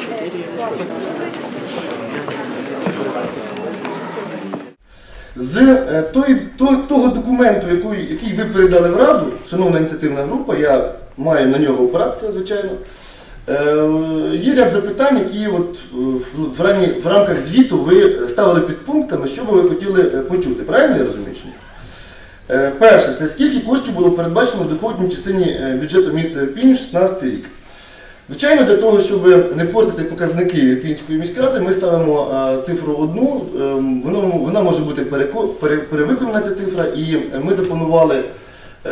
Четыре. З е, той, той- того документу, який, який ви передали в Раду, шановна ініціативна група, я маю на нього опиратися, звичайно. Е, Є ряд запитань, які от е, в, рані- в рамках звіту ви ставили під пунктами, що би ви хотіли почути. Правильно я розумію? Перше, це скільки коштів було передбачено в доходній частині бюджету міста Ірпінь 16 рік. Звичайно, для того, щоб не портити показники Ірпінської міської ради, ми ставимо е, цифру одну. Е, вона може бути перевиконана ця цифра, і ми запланували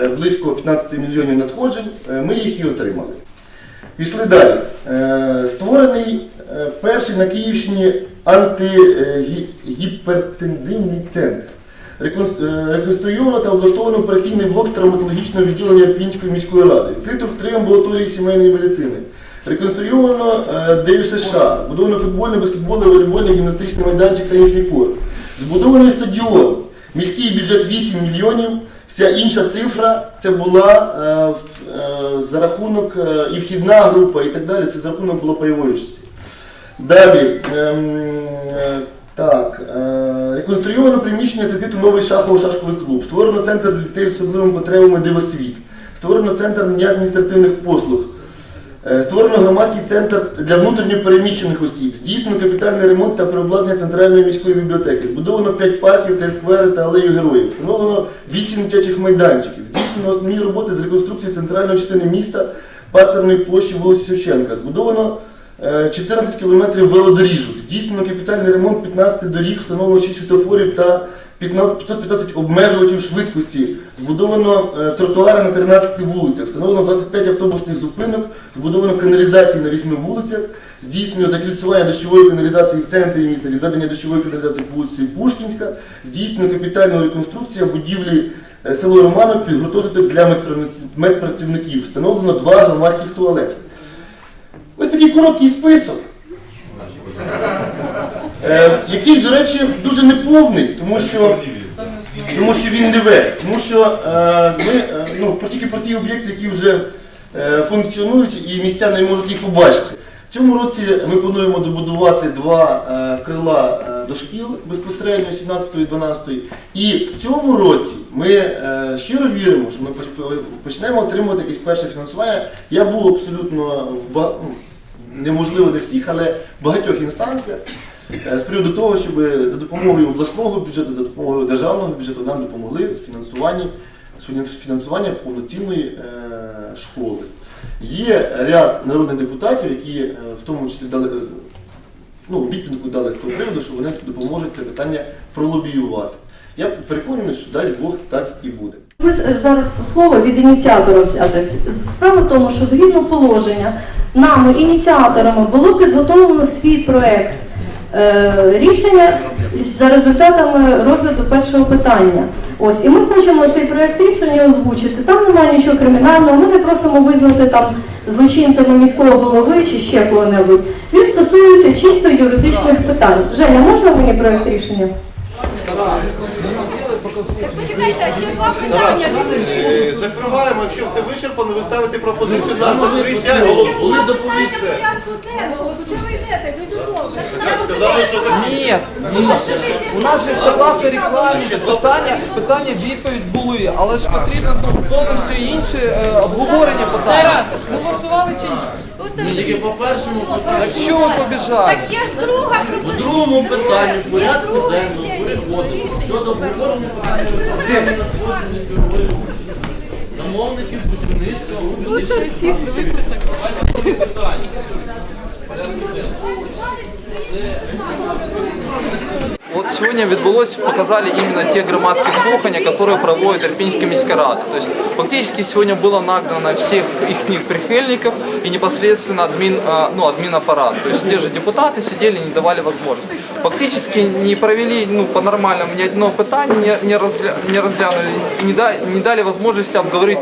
е, близько 15 мільйонів надходжень, е, ми їх і отримали. Пішли далі. Створений перший на Київщині антигіпертензивний центр. Рекон- Реконструйовано та облаштовано операційний блок з травматологічного відділення Пінської міської ради. Відкрито три амбулаторії сімейної медицини. Реконструйовано е, ДЮСШ, збудовано футбольний, баскетбольний, волейбольний, гімнастичний майданчик та інший корт. Збудований стадіон. Міський бюджет 8 мільйонів. Вся інша цифра це була е, е, за рахунок е, і вхідна група і так далі. Це за рахунок було пайової. Далі. ем, е, так, е, реконструйовано приміщення кредиту новий шахово-шашковий клуб. Створено центр для дітей з особливими потребами Дивосвіт. Створено центр надання адміністративних послуг. Е, Створено громадський центр для внутрішньо переміщених осіб. Здійснено капітальний ремонт та переобладнання центральної міської бібліотеки. Збудовано 5 парків та сквери та алею героїв. Встановлено 8 дитячих майданчиків. Здійснено основні роботи з реконструкції центральної частини міста партерної площі вулиці Шевченка. Збудовано е, 14 кілометрів велодоріжок. Здійснено капітальний ремонт 15 доріг, встановлено 6 світофорів та 15 515 обмежувачів швидкості. Збудовано е, тротуари на 13 вулицях, встановлено 25 автобусних зупинок, збудовано каналізації на 8 вулицях, здійснено закільцювання дощової каналізації в центрі міста, відведення дощової каналізації по вулиці Пушкінська, здійснено капітальна реконструкція будівлі е, село Романок під для медпрацівників. Встановлено два громадських туалети. Ось такий короткий список. Який, до речі, дуже неповний, тому що, тому що він не весь. Тому що е, ми е, ну, тільки про ті об'єкти, які вже е, функціонують і містяни можуть їх побачити. В цьому році ми плануємо добудувати два е, крила е, до шкіл безпосередньо 17 і 12. І в цьому році ми е, щиро віримо, що ми почнемо отримувати якесь перше фінансування. Я був абсолютно в ба- ну, неможливо не всіх, але в багатьох інстанціях з приводу того, щоб за допомогою обласного бюджету, за допомогою державного бюджету нам допомогли з фінансування, фінансування повноцінної е, школи. Є ряд народних депутатів, які е, в тому числі дали е, ну, обіцянку дали з того приводу, що вони допоможуть це питання пролобіювати. Я переконаний, що дасть Бог так і буде. Ви е, зараз слово від ініціатора взяти. Справа в тому, що згідно положення нами, ініціаторами, було підготовлено свій проект е, рішення за результатами розгляду першого питання. Ось, і ми хочемо цей проект рішення озвучити. Там немає нічого кримінального, ми не просимо визнати там злочинцями міського голови чи ще кого-небудь. Він стосується чисто юридичних питань. Женя, можна мені проект рішення? Так почекайте, ще два питання. Е, Закриваємо, якщо все вичерпано, ви ставите пропозицію на закриття і голосуємо. Питання порядку денного. Куди ви йдете? Ви додому. Сказали, що за Ні, ні. У нас же це власне рекламі питання, питання відповідь були, але ж потрібно повністю інше е, обговорення питання. Голосували чи ні? Ні, тільки по першому питанню. Так що ви побіжали? Так є ж друга По пропозиція. другому питанню, в порядку денному переходимо. Щодо обговорення питання проблеми надходження сировини замовників будівництва у медичних от сьогодні відбулось, показали іменно ті громадські слухання, які проводить Ірпінська міська рада. Тобто фактично сьогодні було нагнано всіх їхніх прихильників і непосредственно адмін, а, ну, адмінапарат. Тобто ті ж депутати сиділи, не давали можливості. Фактически не провели ну, по-нормальному ни одно питання, не, не, розгля... не розглянули, не, да... не дали можливості обговорити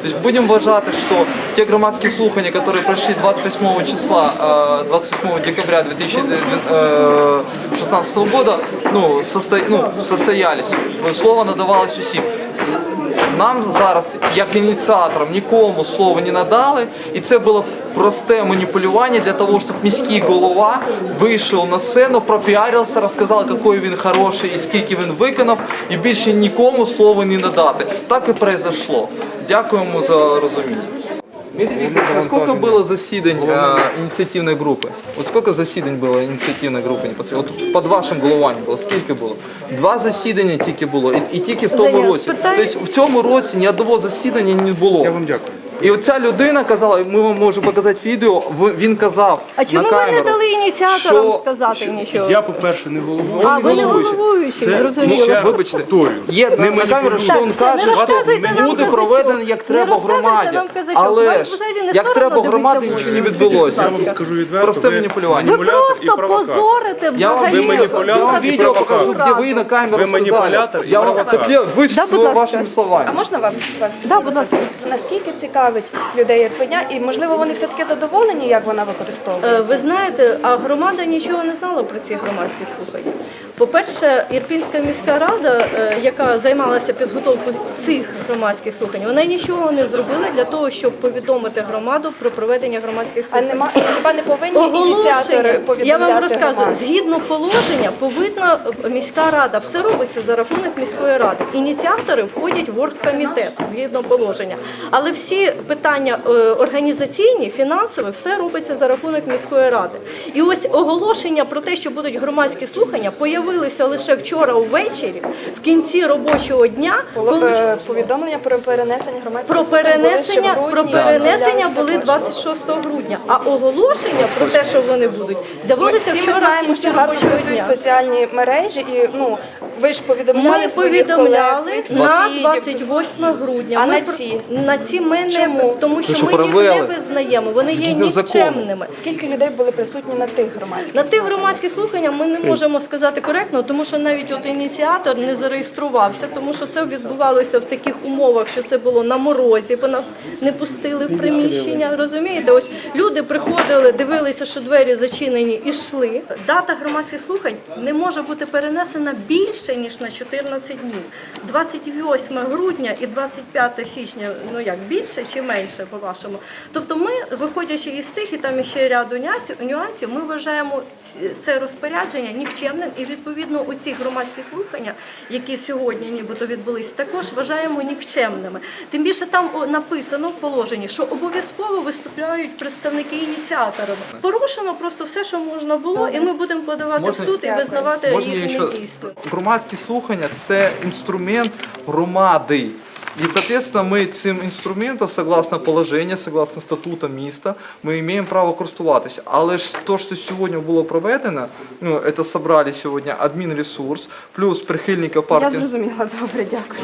питання. есть будем вважати, що ті громадські слухання, які пройшли 28 числа, э, 28 декабря 2016 года, ну, ну, состоялись. Слово надавалось усім. Нам зараз, як ініціаторам, нікому слова не надали, і це було просте маніпулювання для того, щоб міський голова вийшов на сцену, пропіарився, розказав, який він хороший і скільки він виконав, і більше нікому слова не надати. Так і произошло. Дякуємо за розуміння. Дмитрий Викторович, а сколько было засідань э, инициативной группы? Вот сколько засідань было инициативной группы непосредственно? От під вашим головуванням було, скільки було? Два засідання тільки було, і, і тільки в тому Женя, році. спитай- Тобто в цьому році ні одного засідання не було. Я вам дякую. І оця людина казала, ми вам можемо показати відео, в- він казав А чому на ви не дали ініціаторам що- сказати нічого? Я, по-перше, не головою. А, ви не головуючий. головуючий, Це зрозуміло. ще Вибачте. повторюю. Є на, на камеру, що Так, він все, каже, що буде проведено як треба громаді. Але ж не як треба громаді, нічого не відбулося. Я вам скажу відверто, Просте ви маніпулювання. Ви маніпулятор і просто провокатор. позорите Я вам взагалі. Ви маніпулятор я вам і відео покажу, провокатор. де ви на камеру Ви маніпулятор і Я вам так, ви вашими словами. А можна вам вас Да, будь ласка. наскільки цікавить людей як виня, і можливо вони все таки задоволені, як вона використовується? Е, Ви знаєте, а громада нічого не знала про ці громадські слухання. По-перше, Ірпінська міська рада, е, яка займалася підготовкою цих громадських слухань, вона нічого не зробила для того, щоб повідомити громаду про проведення громадських слухань. А нема хіба не повинні ініціатори повідомляти я вам розказую, згідно положення, повинна міська рада, все робиться за рахунок міської ради. Ініціатори входять в оргкомітет, згідно положення. Але всі питання е, організаційні, фінансові, все робиться за рахунок міської ради. І ось оголошення про те, що будуть громадські слухання, появилися лише вчора ввечері, в кінці робочого дня, Було коли е, повідомлення про перенесення громадських про перенесення, грудні, про перенесення були 26 грудня, а оголошення про те, що вони будуть, з'явилися ми вчора в знаємо, кінці що гарно робочого працюють дня. соціальні мережі, і ну ви ж повідомляли Ми своїх колег, повідомляли своїх на сусідів. 28 грудня. А Ми на про- ці? на ці ми не Чому? тому, що що ми їх не провели. визнаємо. Вони є Згідно закону. нікчемними. Скільки людей були присутні на тих громадських На тих слуханнях? громадських слуханнях ми не можемо сказати коректно, тому що навіть от ініціатор не зареєструвався, тому що це відбувалося в таких умовах, що це було на морозі, бо нас не пустили в приміщення. Розумієте, ось люди приходили, дивилися, що двері зачинені, і йшли. Дата громадських слухань не може бути перенесена більше ніж на 14 днів. 28 грудня і 25 січня, ну як більше чи менше, по-вашому. Тобто, ми, виходячи із цих і там ще ряду нюансів, ми вважаємо це розпорядження нікчемним і відповідно у ці громадські слухання, які сьогодні нібито відбулись, також вважаємо нікчемними. Тим більше там написано в положенні, що обов'язково виступають представники ініціаторів. Порушено просто все, що можна було, і ми будемо подавати Можна- в суд і визнавати їхні їх я. Громадські слухання це інструмент громади. І, соответственно, мы цим інструментом, согласно положению, согласно статуту міста, ми маємо право користуватися. Але ж то, що сьогодні було проведено, ну, це зібрали сьогодні адмінресурс, плюс прихильників Я партії. зрозуміла, добре, дякую.